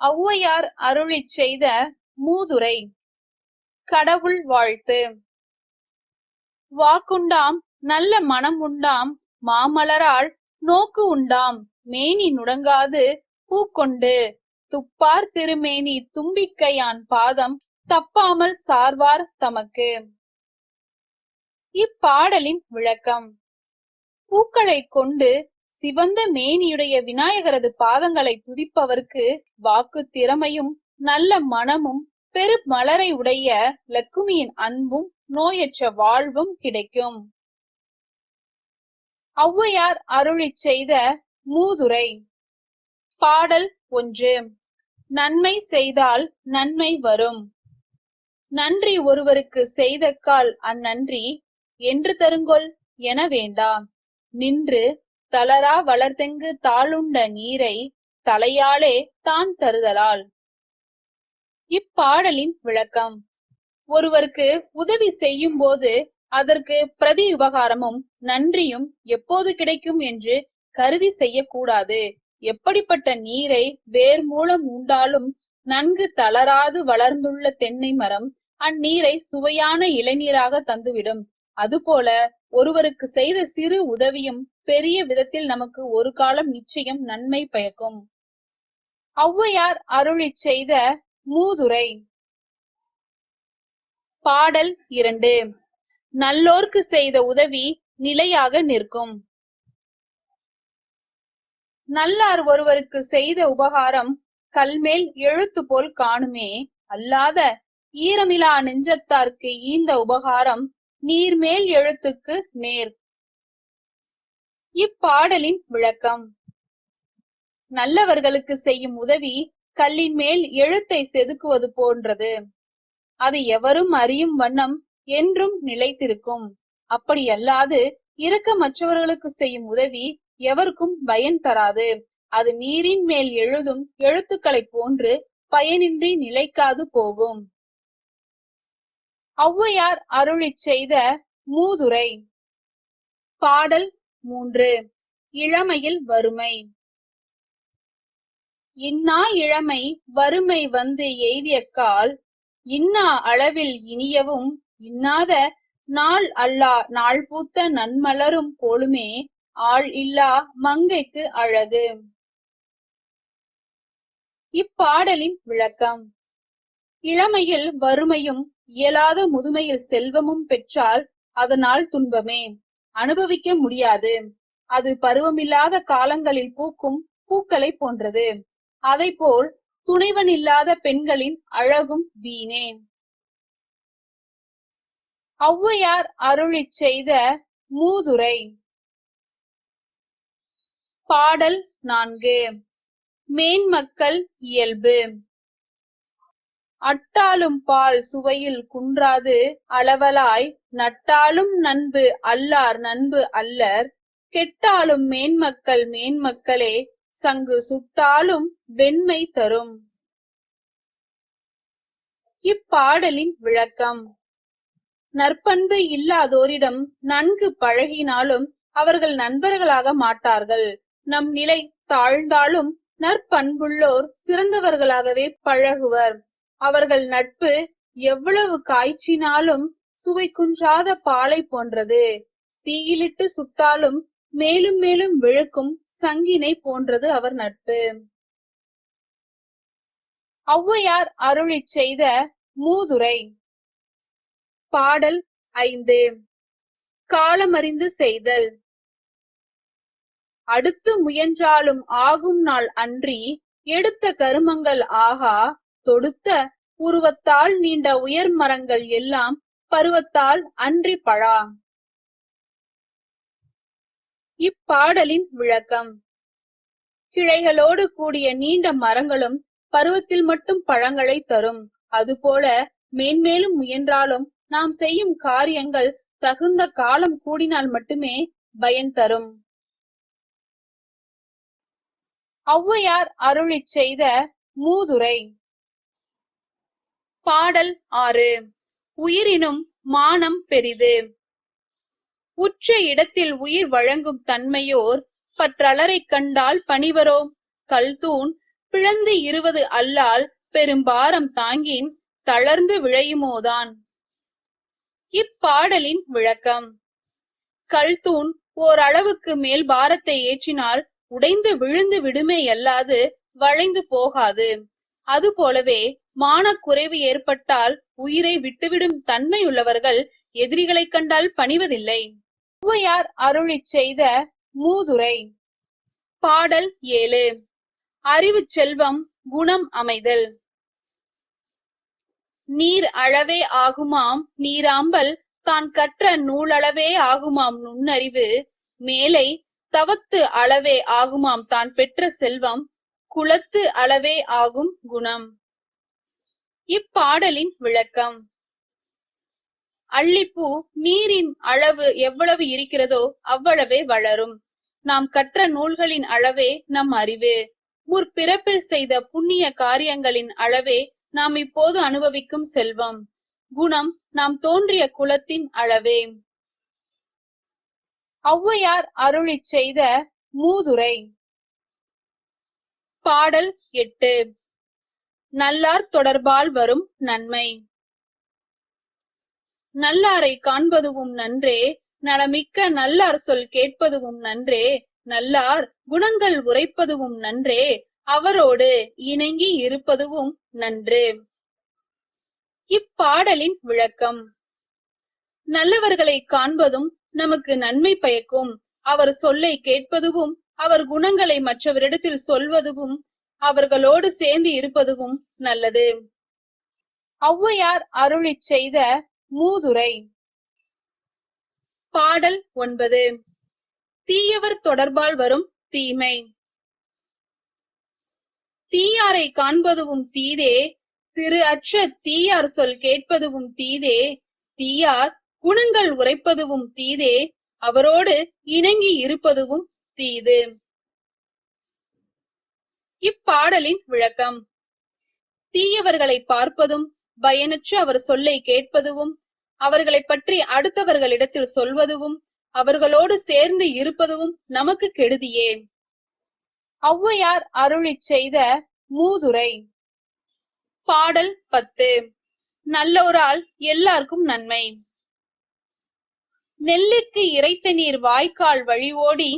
ஔவையார் அருளிச் செய்த மூதுரை கடவுள் வாழ்த்து. வாக்குண்டாம் நல்ல மனம் உண்டாம் மாமலரால் நோக்கு உண்டாம் மேனி நுடங்காது பூக்கொண்டு. துப்பார் திருமேனி தும்பிக்கையான் பாதம் தப்பாமல் சார்வார் தமக்கு. இப்பாடலின் விளக்கம். பூக்களை கொண்டு சிவந்த மேனியுடைய விநாயகரது பாதங்களை துதிப்பவர்க்கு வாக்கு திறமையும் நல்ல மனமும் பெரு மலரை உடைய லக்குமியின் அன்பும் நோயற்ற வாழ்வும் கிடைக்கும். ஔவையார் அருளிச் செய்த மூதுரை. பாடல் ஒன்று. நன்மை செய்தால் நன்மை வரும். நன்றி ஒருவருக்கு செய்த கால் அந்நன்றி என்று தருங்கொள் என வேண்டாம் நின்று தளரா வளர்த்தெங்கு தாளுண்ட நீரை தலையாலே தான் தருதலால். இப்பாடலின் விளக்கம். ஒருவருக்கு உதவி செய்யும் போது அதற்கு பிரதி உபகாரமும் நன்றியும் எப்போது கிடைக்கும் என்று கருதி செய்யக்கூடாது. எப்படிப்பட்ட நீரை வேர் மூலம் உண்டாலும் நன்கு தளராது வளர்ந்துள்ள தென்னை மரம் அந்நீரை சுவையான இளைநீராக தந்துவிடும். அதுபோல ஒருவருக்கு செய்த சிறு உதவியும் பெரிய விதத்தில் நமக்கு ஒரு காலம் நிச்சயம் நன்மை பயக்கும். ஔவையார் அருளி செய்த மூதுரை. பாடல் இரண்டு. நல்லோர்க்கு செய்த உதவி நிலையாக நிற்கும். நல்லார் ஒருவருக்கு செய்த உபகாரம் கல்மேல் எழுத்து போல் காணுமே. அல்லாத ஈரமிலா நெஞ்சத்தார்க்கு ஈந்த உபகாரம் நீர்மேல் எழுத்துக்கு நேர். இப்பாடலின் விளக்கம். நல்லவர்களுக்கு செய்யும் உதவி கல்லின் மேல் எழுத்தை செதுக்குவது போன்றது. அது எவரும் அறியும் வண்ணம் என்றும் நிலைத்திருக்கும். அப்படியல்லாது இரக்கமற்றவர்களுக்கு செய்யும் உதவி எவருக்கும் பயன் தராது. அது நீரின் மேல் எழுதும் எழுத்துக்களை போன்று பயனின்றி நிலைக்காது போகும். ஔவையார் அருளிச் செய்த மூதுரை. பாடல் மூன்று. இளமையில் வறுமை. இன்னா இளமை வறுமை வந்து எய்திய கால் இன்னா அளவில் இனியவும் இன்னாத நாள் அல்லா நாள் பூத்த நன்மலரும் போலுமே ஆள் இல்லா மங்கைக்கு அழகு. இப்பாடலின் விளக்கம். இளமையில் வறுமையும் இயலாத முதுமையில் செல்வமும் பெற்றால் அதனால் துன்பமே. அனுபவிக்க முடியாது. அது பருவமில்லாத காலங்களில் பூக்கும் பூக்களை போன்றது. அதை போல் துணைவன் இல்லாத பெண்களின் அழகும் வீணே. ஔவையார் அருளி செய்த மூதுரை. பாடல் நான்கு. மேன்மக்கள் இயல்பு. அட்டாலும் பால் சுவையில் குன்றாது அளவலாய் நட்டாலும் நண்பு அல்லார் நண்பு அல்லர். கெட்டாலும் மேன்மக்கள் மேன்மக்களே சங்கு சுட்டாலும் வெண்மை தரும். இப்பாடலின் விளக்கம். நற்பண்பு இல்லாதோரிடம் நன்கு பழகினாலும் அவர்கள் நண்பர்களாக மாட்டார்கள். நம் நிலை தாழ்ந்தாலும் நற்பண்புள்ளோர் சிறந்தவர்களாகவே பழகுவர். அவர்கள் நட்பு எவ்வளவு காய்ச்சினாலும் சுவை குன்றாத பாலை போன்றது. தீயிலிட்டு சுட்டாலும் மேலும் மேலும் விழுக்கும் சங்கினை போன்றது அவர் நட்பு. ஔவையார் அருளிச் செய்த மூதுரை. பாடல் ஐந்து. காலமறிந்து செய்தல். அடுத்து முயன்றாலும் ஆகும் நாள் அன்றி எடுத்த கருமங்கள் ஆகா தொடுத்த உருவத்தால் நீண்ட உயர் மரங்கள் எல்லாம் பருவத்தால் அன்றி பழா இப்பாடலின் விளக்கம். கிளைகளோடு கூடிய நீண்ட மரங்களும் பருவத்தில் மட்டும் பழங்களை தரும். அதுபோல மேன்மேலும் முயன்றாலும் நாம் செய்யும் காரியங்கள் தகுந்த காலம் கூடினால் மட்டுமே பயன் தரும். ஔவையார் அருளிச் செய்த மூதுரை. பாடல் ஆறு. உயிரினும் மானம் பெரிது. உற்ற இடத்தில் உயிர் வழங்கும் தன்மையோர் பற்றலரை கண்டால் பணிவரோ? கல்தூண் பிளந்து இருவது அல்லால் பெரும்பாரம் தாங்கின் தளர்ந்து விழையுமோதான். இப்பாடலின் விளக்கம். கல்தூண் ஓரளவுக்கு மேல் பாரத்தை ஏற்றினால் உடைந்து விழுந்து விடுமே அல்லாது வளைந்து போகாது. அதுபோலவே மானக்குறைவு ஏற்பட்டால் உயிரை விட்டுவிடும் தன்மையுள்ளவர்கள் எதிரிகளை கண்டால் பணிவதில்லை. ஔவையார் அருளிச் செய்த மூதுரை. பாடல் ஏழு. அறிவு செல்வம் குணம் அமைதல். நீர் அளவே ஆகுமாம் நீராம்பல் தான் கற்ற நூலளவே ஆகுமாம் நுண்ணறிவு. மேலை தவத்து அளவே ஆகுமாம் தான் பெற்ற செல்வம் குலத்து அளவே ஆகும் குணம். இப்பாடலின் விளக்கம். அள்ளிப்பூ நீரின் அளவு எவ்வளவு இருக்கிறதோ அவ்வளவே வளரும். நாம் கற்ற நூல்களின் அளவே நம் அறிவு. முற்பிறப்பில் செய்த புண்ணிய காரியங்களின் அளவே நாம் இப்போது அனுபவிக்கும் செல்வம். குணம் நாம் தோன்றிய குலத்தின் அளவே. ஔவையார் அருளிச் செய்த மூதுரை. பாடல் எட்டு. நல்லார் தொடர்பால் வரும் நன்மை. நல்லாரை காண்பதுவும் நன்றே நலமிக்க நல்லார் சொல் கேட்பதுவும் நன்றே நல்லார் குணங்கள் உரைப்பதுவும் நன்றே அவரோடு இணங்கி இருப்பதுவும் நன்று. இப்பாடலின் விளக்கம். நல்லவர்களை காண்பதும் நமக்கு நன்மை பயக்கும். அவர் சொல்லை கேட்பதுவும் அவர் குணங்களை மற்றவரிடத்தில் சொல்வதும் அவர்களோடு சேர்ந்து இருப்பதும் நல்லது. ஔவையார் அருளிச் செய்த மூதுரை. பாடல் ஒன்பது. தீயவர் தொடர்பால் வரும் தீமை. தீயாரை காண்பதுவும் தீதே திரு அற்ற தீயார் சொல் கேட்பதுவும் தீதே தீயார் குணங்கள் உரைப்பதுவும் தீதே அவரோடு இணங்கி இருப்பதுவும் தீது. இப்பாடலின் விளக்கம். தீயவர்களை பார்ப்பதும் பயனற்று அவர் சொல்லை கேட்பதுவும் அவர்களை பற்றி அடுத்தவர்களிடத்தில் சொல்வதும் அவர்களோடு சேர்ந்து இருப்பதும் நமக்கு கெடுதியே. ஔவையார் அருளிச் செய்த மூதுரை. பாடல் பத்து. நல்லோரால் எல்லாருக்கும் நன்மை. நெல்லுக்கு இறைத்த நீர் வாய்க்கால் வழி ஓடி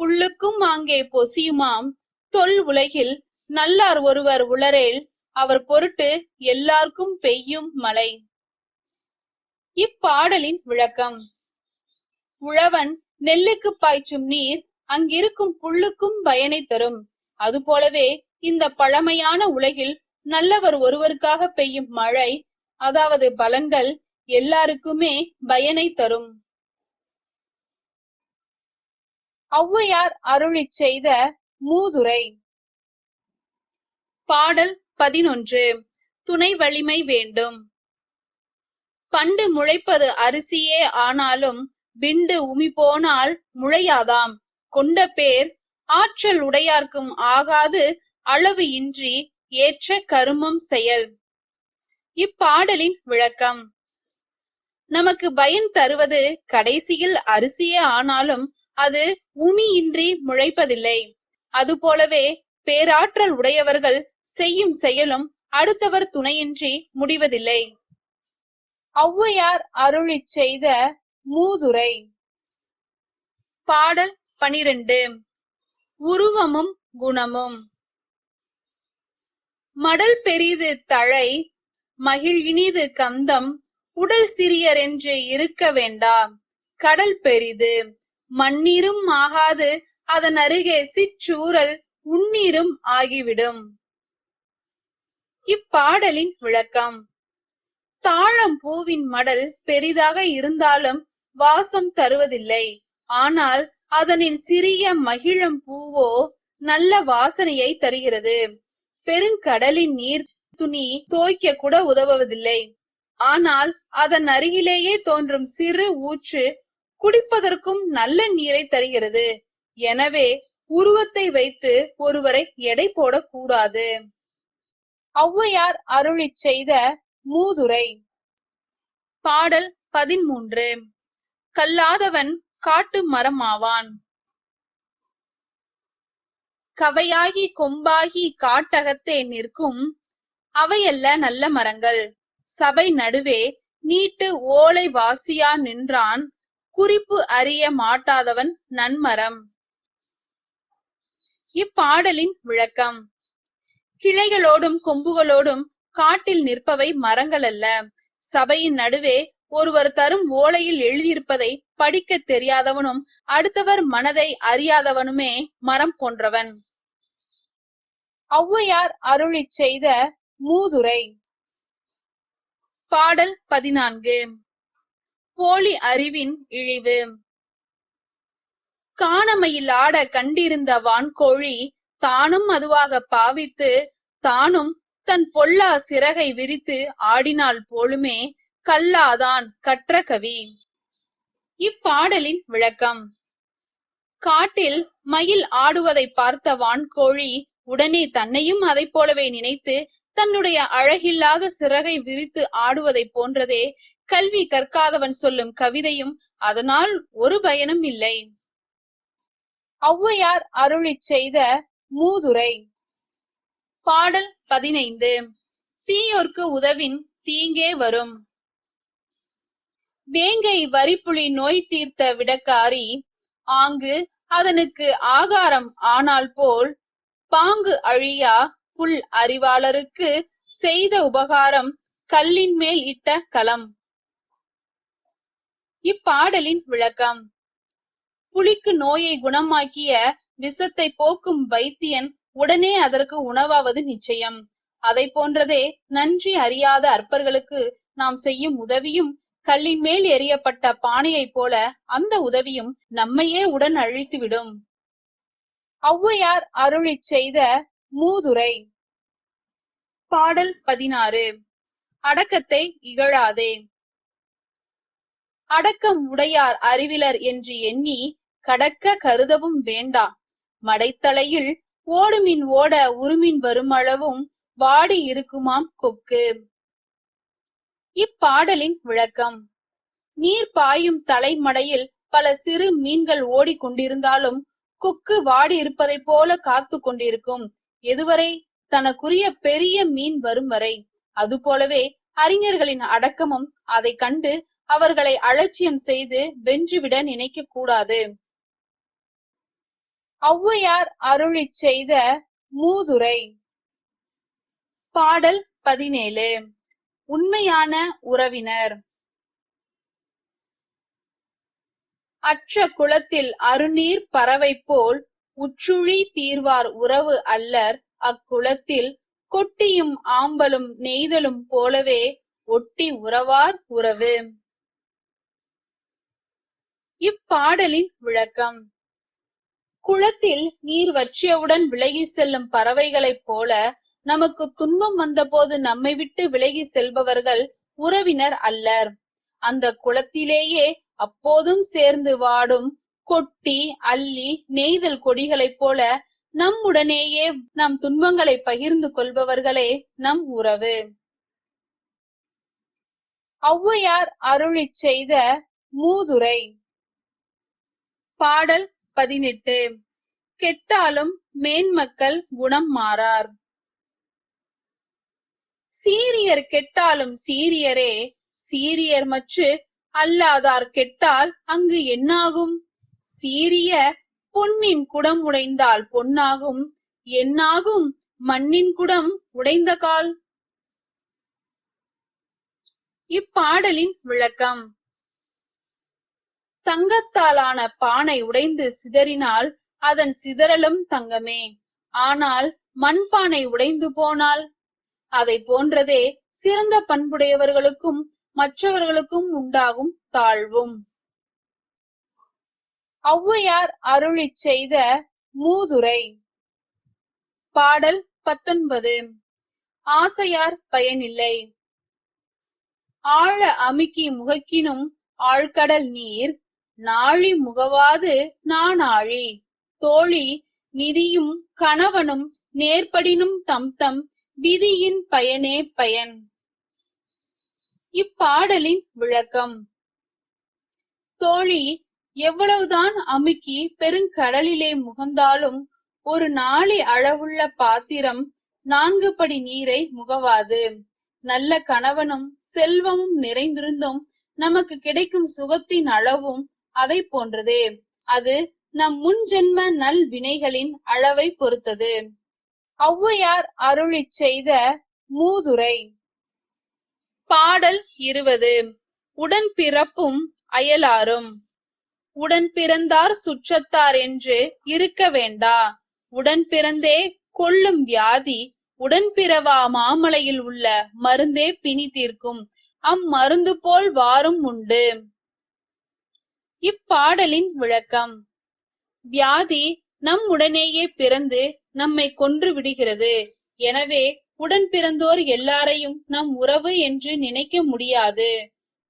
புல்லுக்கும் அங்கே பொசியுமாம் தொல் உலகில் நல்லார் ஒருவர் உளரேல் அவர் பொருட்டு எல்லாருக்கும் பெய்யும் மழை. இப்பாடலின் விளக்கம். உழவன் நெல்லுக்கு பாய்ச்சும் நீர் அங்கிருக்கும் புல்லுக்கும் பயனை தரும். அதுபோலவே இந்த பழமையான உலகில் நல்லவர் ஒருவருக்காக பெய்யும் மழை அதாவது பலன்கள் எல்லாருக்குமே பயனை தரும். ஔவையார் அருளிச் செய்த மூதுரை. பாடல் பதினொன்று துணை வலிமை வேண்டும். பண்டு முளைப்பது அரிசியே ஆனாலும் பிண்டு உமி போனால் முளையாதாம். கொண்ட பேர் ஆற்றல் உடையார்க்கும் ஆகாது அளவு இன்றி ஏற்ற கருமம் செயல். இப்பாடலின் விளக்கம். நமக்கு பயன் தருவது கடைசியில் அரிசியே ஆனாலும் அது உமியின்றி முளைப்பதில்லை. அதுபோலவே பேராற்றல் உடையவர்கள் செய்யும் செயலும் அடுத்தவர் துணையின்றி முடிவதில்லை. ஔவையார் அருளிச் செய்த மூதுரை. பாடல் பனிரெண்டு. உருவமும் குணமும். மடல் பெரிது தழை மகிழ் இனிது கந்தம் உடல் சிறியர் என்று இருக்க வேண்டாம். கடல் பெரிது மண்ணீரும் ஆகாது. அதன் அருகே சிற்றூரல் உண்ணீரும் ஆகிவிடும். இப்பாடலின் விளக்கம். தாழம் பூவின் மடல் பெரிதாக இருந்தாலும் வாசம் தருவதில்லை. ஆனால் அதனின் சிறிய மகிழம் பூவோ நல்ல வாசனையை தருகிறது. பெருங்கடலின் நீர் துணி தோய்க்க கூட உதவுவதில்லை. ஆனால் அதன் அருகிலேயே தோன்றும் சிறு ஊற்று குடிப்பதற்கும் நல்ல நீரை தருகிறது. எனவே உருவத்தை வைத்து ஒருவரை எடை போடக்கூடாது. ஔவையார் அருளிச் செய்த மூதுரை. பாடல் பதிமூன்று கல்லாதவன் காட்டு மரமாவான். கவையாகி கொம்பாகி காட்டகத்தே நிற்கும் அவையல்ல நல்ல மரங்கள். சபை நடுவே நீட்டு ஓலை வாசியா நின்றான் குறிப்பு அறிய மாட்டாதவன் நன்மரம். இப்பாடலின் விளக்கம். கிளைகளோடும் கொம்புகளோடும் காட்டில் நிற்பவை மரங்கள் அல்ல. சபையின் நடுவே ஒருவர் தரும் ஓலையில் எழுதியிருப்பதை படிக்க தெரியாதவனும் அடுத்தவர் மனதை அறியாதவனுமே மரம் போன்றவன். ஔவையார் அருளிச் செய்த மூதுரை. பாடல் பதினான்கு. போலி அறிவின் இழிவு. காணமையில் ஆட கண்டிருந்த வான்கோழி தானும் அதுவாக பாவித்து தானும் தன் பொல்லா சிறகை விரித்து ஆடினால் போலுமே கல்லாதான் கற்ற கவி. இப்பாடலின் விளக்கம். காட்டில் மயில் ஆடுவதை பார்த்த வான்கோழி உடனே தன்னையும் அதை போலவே நினைத்து தன்னுடைய அழகில்லாத சிறகை விரித்து ஆடுவதை போன்றதே கல்வி கற்காதவன் சொல்லும் கவிதையும் அதனால் ஒரு பயனும் இல்லை. ஔவையார் அருளிச் செய்த மூதுரை. பாடல் பதினைந்து. தீயோர்க்கு உதவின் தீங்கே வரும். வேங்கை வரிப்புலி நோய் தீர்த்த விடக்காரி ஆங்கு அதனுக்கு ஆகாரம் ஆனால் போல் பாங்கு அழியா புல் அறிவாளருக்கு செய்த உபகாரம் கல்லின் மேல் இட்ட களம். இப்பாடலின் விளக்கம். புலிக்கு நோயை குணமாக்கிய விஷத்தை போக்கும் வைத்தியன் உடனே அதற்கு உணவாவது நிச்சயம். அதை போன்றதே நன்றி அறியாத அற்பர்களுக்கு நாம் செய்யும் உதவியும் கல்லின் மேல் எறியப்பட்ட பானையைப் போல அந்த உதவியும் நம்மையே உடன் அழித்துவிடும். ஔவையார் அருளிச் செய்த மூதுரை. பாடல் பதினாறு. அடக்கத்தை இகழாதே. அடக்கம் உடையார் அறிவிலர் என்று எண்ணி கடக்க கருதவும் வேண்டாம் மடைத்தலையில் ஓடுமின் ஓட உருமின் வருமளவும் வாடி இருக்குமாம் கொக்கு. இப்பாடலின் விளக்கம். நீர் பாயும் தலைமடையில் பல சிறு மீன்கள் ஓடிக்கொண்டிருந்தாலும் கொக்கு வாடி இருப்பதைப் போல காத்து கொண்டிருக்கும். எதுவரை? தனக்குரிய பெரிய மீன் வரும் வரை. அதுபோலவே அறிஞர்களின் அடக்கமும் அதை கண்டு அவர்களை அலட்சியம் செய்து வென்றுவிட நினைக்க கூடாது ஔவையார் அருளி செய்த மூதுரை. பாடல் பதினேழு. உண்மையான உறவினர். அற்ற குளத்தில் அருநீர் பறவை போல் உற்றுழி தீர்வார் உறவு அல்லர். அக்குளத்தில் கொட்டியும் ஆம்பலும் நெய்தலும் போலவே ஒட்டி உறவார் உறவு. இப்பாடலின் விளக்கம். குளத்தில் நீர் வற்றியவுடன் விலகி செல்லும் பறவைகளைப் போல நமக்கு துன்பம் வந்தபோது நம்மை விட்டு விலகி செல்பவர்கள் உறவினர் அல்லர். அந்த குளத்திலேயே அப்போதும் சேர்ந்து வாடும் கொட்டி அள்ளி நெய்தல் கொடிகளைப் போல நம்முடனேயே நம் துன்பங்களை பகிர்ந்து கொள்பவர்களே நம் உறவு. ஔவையார் அருளிச் செய்த மூதுரை. பாடல் பதினெட்டு. கெட்டாலும் மேன்மக்கள் குணம் மாறார். சீரியர் கெட்டாலும் சீரியரே சீரியர் மற்று அல்லாதார் கெட்டால் அங்கு என்னாகும்? சீரிய பொன்னின் குடம் உடைந்தால் பொன்னாகும் என்னாகும் மண்ணின் குடம் உடைந்த கால்? இப்பாடலின் விளக்கம். தங்கத்தாலான பானை உடைந்து சிதறினால் அதன் சிதறலும் தங்கமே. ஆனால் மண்பானை உடைந்து போனால்? அதை போன்றதே சிறந்த பண்புடையவர்களுக்கும் மற்றவர்களுக்கும் உண்டாகும் தாழ்வும். ஔவையார் அருளிச் செய்த மூதுரை. பாடல் பத்தொன்பது. ஆசையார் பயனில்லை. ஆழ அமுக்கி முகக்கினும் ஆழ்கடல் நீர் நாழி முகவாது நானாழி தோழி நிதியும் கணவனும் நேர்படினும் தம் தம் விதியின் பயனே பயன். இப்பாடலின் விளக்கம். தோழி எவ்வளவுதான் அமுக்கி பெருங்கடலிலே முகந்தாலும் ஒரு நாளி அளவுள்ள பாத்திரம் நான்கு படி நீரை முகவாது. நல்ல கணவனும் செல்வமும் நிறைந்திருந்தும் நமக்கு கிடைக்கும் சுகத்தின் அளவும் அதை போன்றது. அது நம் முன் ஜென்ம நல் வினைகளின் அளவை பொறுத்தது. ஔவையார் அருளிச் செய்த மூதுரை. பாடல் இருபது. உடன் பிறப்பும் அயலாரும். உடன் பிறந்தார் சுற்றத்தார் என்று இருக்க வேண்டா. உடன் பிறந்தே கொள்ளும் வியாதி உடன் பிறவா மாமலையில் உள்ள மருந்தே பிணி தீர்க்கும். அம்மருந்து போல் வாரும் உண்டு. இப்பாடலின் விளக்கம். வியாதி நம் உடனேயே பிறந்து நம்மை கொன்று விடுகிறது. எனவே உடன் பிறந்தோர் எல்லாரையும் நம் உறவு என்று நினைக்க முடியாது.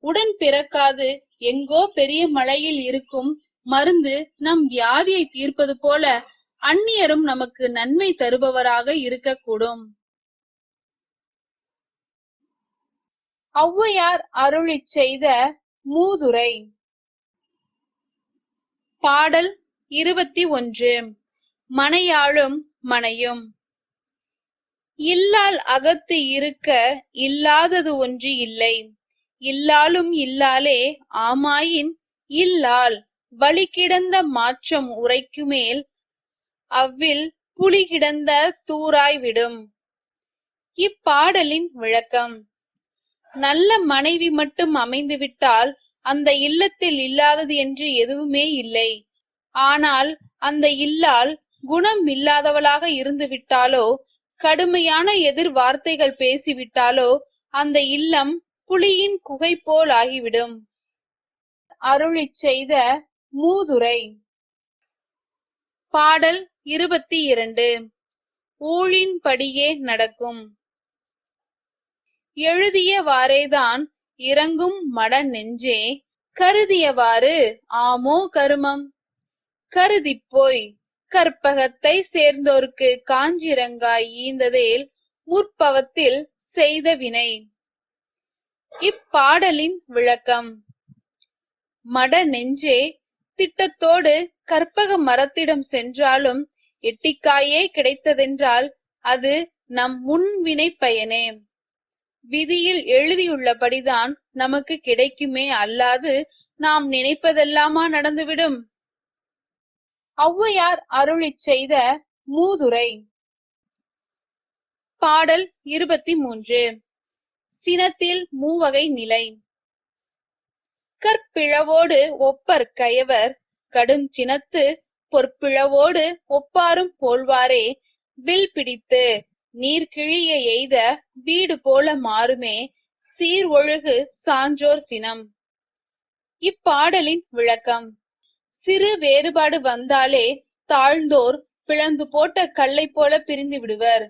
உடன் பிறக்காது எங்கோ பெரிய மலையில் இருக்கும் மருந்து நம் வியாதியை தீர்ப்பது போல அந்நியரும் நமக்கு நன்மை தருபவராக இருக்கக்கூடும். ஔவையார் அருளிச் செய்த மூதுரை. பாடல் இருபத்தி ஒன்று. மனையாளும் மனையும். இல்லால் அகத்து இருக்க இல்லாதது ஒன்று இல்லை. இல்லாலும் இல்லாலே ஆமாயின் இல்லால் வழி கிடந்த மாற்றம் உரைக்குமேல் அவ்வில் புலி கிடந்த தூராய் விடும். இப்பாடலின் விளக்கம். நல்ல மனைவி மட்டும் அமைந்துவிட்டால் அந்த இல்லத்தில் இல்லாதது என்று எதுவுமே இல்லை. ஆனால் அந்த இல்லால் குணம் இல்லாதவளாக இருந்து விட்டாலோ கடுமையான எதிர் வார்த்தைகள் பேசிவிட்டாலோ அந்த இல்லம் புலியின் குகை போல் ஆகிவிடும். அருளிச் செய்த மூதுரை. பாடல் இருபத்தி இரண்டு ஊழின் படியே நடக்கும். எழுதியவாறேதான் இறங்கும் மட நெஞ்சே கருதியவாறு ஆமோ கருமம்? கருதிப் போய் கற்பகத்தை சேர்ந்தோர்க்கு காஞ்சிரங்காய் ஈந்ததேல் முற்பவத்தில் செய்த வினை. இப்பாடலின் விளக்கம். மட நெஞ்சே திட்டத்தோடு கற்பக மரத்திடம் சென்றாலும் எட்டிக்காயே கிடைத்ததென்றால் அது நம் முன்வினை பயனே விதியில் எழுதியுள்ளபடிதான் நமக்கு கிடைக்குமே அல்லாது நாம் நினைப்பதெல்லாமா நடந்துவிடும்? ஔவையார் அருளிச் செய்த மூதுரை. பாடல் இருபத்தி மூன்று சினத்தில் மூவகை நிலை. கற்பிழவோடு ஒப்பர் கயவர் கடும் சினத்து பொற்பிழவோடு ஒப்பாரும் போல்வாரே வில் பிடித்து நீர் கிழிய எய்த வீடு போல மாறுமே சீர் ஒழுகு சான்றோர் சினம். இப்பாடலின் விளக்கம். சிறு வேறுபாடு வந்தாலே தாழ்ந்தோர் பிளந்து போட்ட கல்லை போல பிரிந்து விடுவர்.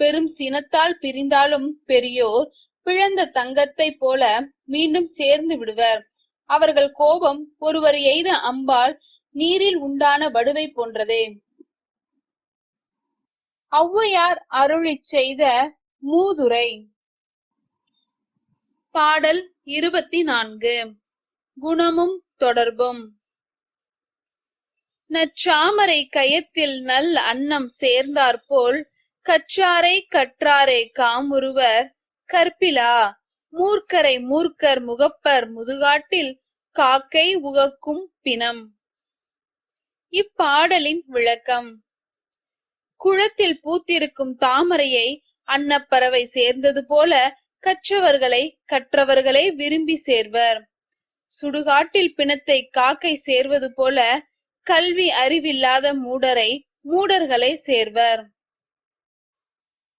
பெரும் சினத்தால் பிரிந்தாலும் பெரியோர் பிளந்த தங்கத்தை போல மீண்டும் சேர்ந்து விடுவர். அவர்கள் கோபம் ஒருவர் எய்த அம்பால் நீரில் உண்டான வடுவை போன்றதே. ஔவையார் அருளிச் செய்த மூதுரை. பாடல் இருபத்தி நான்கு குணமும் தொடர்பும். நச்சாமரை கயத்தில் நல் அன்னம் சேர்ந்தாற்போல் கற்றாரை கற்றாரை காமுருவர் கற்பிலா மூர்க்கரை மூர்க்கர் முகப்பர் முதுகாட்டில் காக்கை உகக்கும் பிணம். இப்பாடலின் விளக்கம். குளத்தில் பூத்திருக்கும் தாமரையை அன்னப்பறவை சேர்ந்தது போல கற்றவர்களை கற்றவர்களே விரும்பி சேர்வர். சுடுகாட்டில் பிணத்தை காக்கை சேர்வது போல கல்வி அறிவில்லாத மூடரை மூடர்களை சேர்வர்.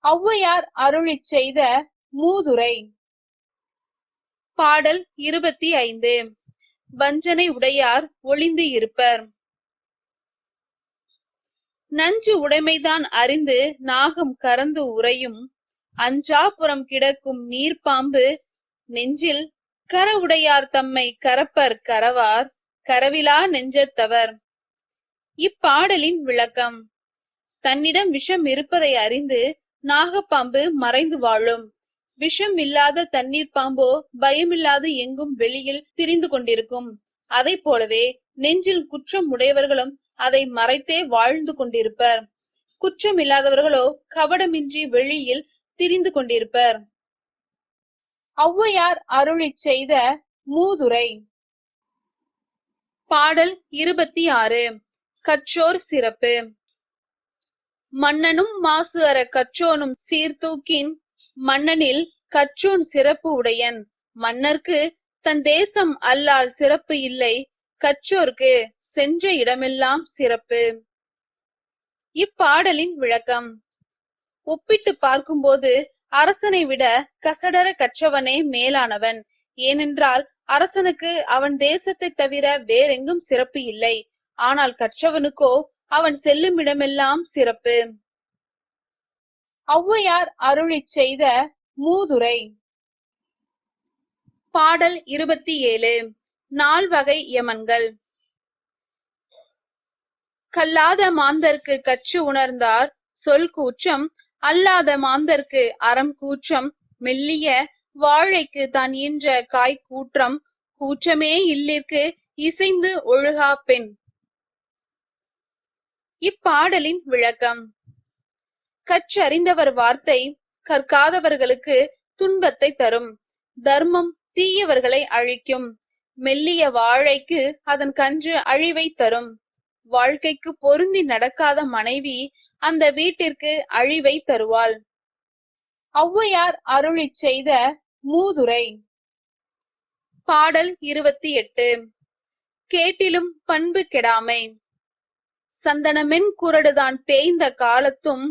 ஔவையார் அருளிச் செய்த மூதுரை. பாடல் இருபத்தி ஐந்து. வஞ்சனை உடையார் ஒளிந்து இருப்பர். நஞ்சு உடைமைதான் அறிந்து நாகம் கறந்து உறையும். அஞ்சாபுரம் கிடக்கும் நீர்ப்பாம்பு நெஞ்சில் கர உடையார் தம்மை கரப்பர் கரவார் கரவிலா நெஞ்சத்தவர். இப்பாடலின் விளக்கம். தன்னிடம் விஷம் இருப்பதை அறிந்து நாகப்பாம்பு மறைந்து வாழும். விஷம் இல்லாத தண்ணீர் பாம்போ பயமில்லாது எங்கும் வெளியில் திரிந்து கொண்டிருக்கும். அதை போலவே நெஞ்சில் குற்றம் உடையவர்களும் அதை மறைத்தே வாழ்ந்து கொண்டிருப்பர். குற்றமில்லாதவர்களோ கபடமின்றி வெளியில் திரிந்து கொண்டிருப்பர். ஔவையார் அருளிச் செய்த மூதுரை. பாடல் இருபத்தி ஆறு கற்றோர் சிறப்பு. மன்னனும் மாசு அற கற்றோனும் சீர்தூக்கின் மன்னனில் கற்றோன் சிறப்பு உடையன். மன்னர்க்கு தன் தேசம் அல்லால் சிறப்பு இல்லை. கற்றோர்க்கு சென்ற இடமெல்லாம் சிறப்பு. இப்பாடலின் விளக்கம். ஒப்பிட்டு பார்க்கும்போது அரசனை விட கசடர கற்றவனே மேலானவன். ஏனென்றால் அரசனுக்கு அவன் தேசத்தை தவிர வேறெங்கும் சிறப்பு இல்லை. ஆனால் கற்றவனுக்கோ அவன் செல்லும் இடமெல்லாம் சிறப்பு. ஔவையார் அருளி செய்த மூதுரை. பாடல் இருபத்தி ஏழு. நால்வகை யமன்கள். கல்லாத மாந்தர்க்கு கற்று உணர்ந்தார் சொல் கூற்றம் அல்லாத மாந்தர்க்கு அறம் கூற்றம் மெல்லிய வாழைக்கு தான் ஈன்ற காய் கூற்றம் கூற்றமே இல்லிற்கு இசைந்து ஒழுகா பெண். இப்பாடலின் விளக்கம். கற்றறிந்தவர் வார்த்தை கற்காதவர்களுக்கு துன்பத்தை தரும் தர்மம் தீயவர்களை அழிக்கும். மெல்லிய வாழைக்கு அதன் கன்று அழிவை தரும். வாழ்க்கைக்கு பொருந்தி நடக்காத மனைவி அந்த வீட்டிற்கு அழிவை தருவாள். ஔவையார் அருளிச் செய்த மூதுரை. பாடல் இருபத்தி எட்டு கேட்டிலும் பண்பு கெடாமை. சந்தனமென் குரடுதான் தேய்ந்த காலத்தும்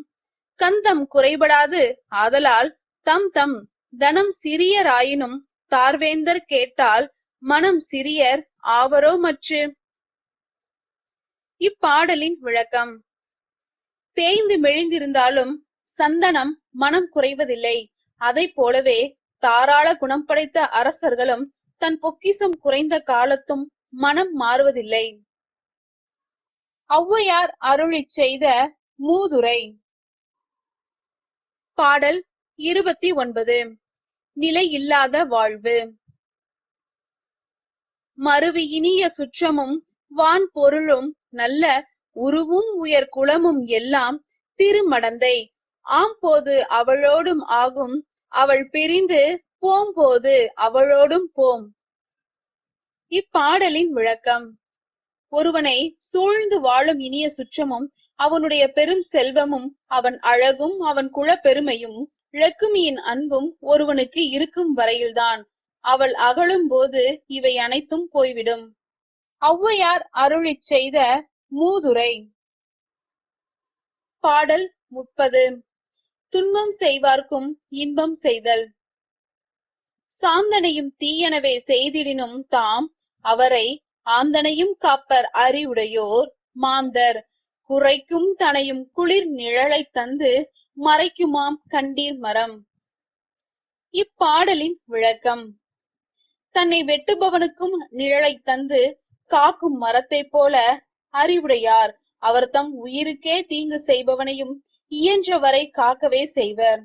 கந்தம் குறைபடாது ஆதலால் தம் தம் தனம் சிறியராயினும் தார்வேந்தர் கேட்டால் மனம் சிறியர் ஆவரோ மற்று? இப்பாடலின் விளக்கம். தேய்ந்து மெழிந்திருந்தாலும் சந்தனம் மனம் குறைவதில்லை. அதை போலவே தாராள குணம் படைத்த அரசர்களும் தன் பொக்கிசம் குறைந்த காலத்தும் மனம் மாறுவதில்லை. ஔவையார் அருளிச் செய்த மூதுரை. பாடல் இருபத்தி ஒன்பது. நிலை இல்லாத வாழ்வு. மறுவி இனிய சுற்றமும் வான் பொருளும் நல்ல உருவும் உயர் குலமும் எல்லாம் திருமடந்தை. ஆம்போது அவளோடும் ஆகும் அவள் பிரிந்து போம்போது அவளோடும் போம். இப்பாடலின் விளக்கம். ஒருவனை சூழ்ந்து வாழும் இனிய சுற்றமும் அவனுடைய பெரும் செல்வமும் அவன் அழகும் அவன் குலப்பெருமையும் இலக்குமியின் அன்பும் ஒருவனுக்கு இருக்கும் வரையில்தான். அவள் அகலும் போது இவை அனைத்தும் போய்விடும். ஔவையார் அருளிச் செய்த மூதுரை. பாடல் முப்பது. துன்பம் செய்வார்க்கும் இன்பம் செய்தல். சாந்தனையும் தீயனவே செய்திடினும் தாம் அவரை ஆந்தனையும் காப்பர் அறிவுடையோர் மாந்தர். குறைக்கும் தனையும் குளிர் நிழலை தந்து மறைக்குமாம் கண்டீர் மரம். இப்பாடலின் விளக்கம். தன்னை வெட்டுபவனுக்கும் நிழலை தந்து காக்கும் மரத்தை போல அறிவுடையார். அவர் தம் உயிருக்கே தீங்கு செய்பவனையும் இயன்ற வரை காக்கவே செய்வர்.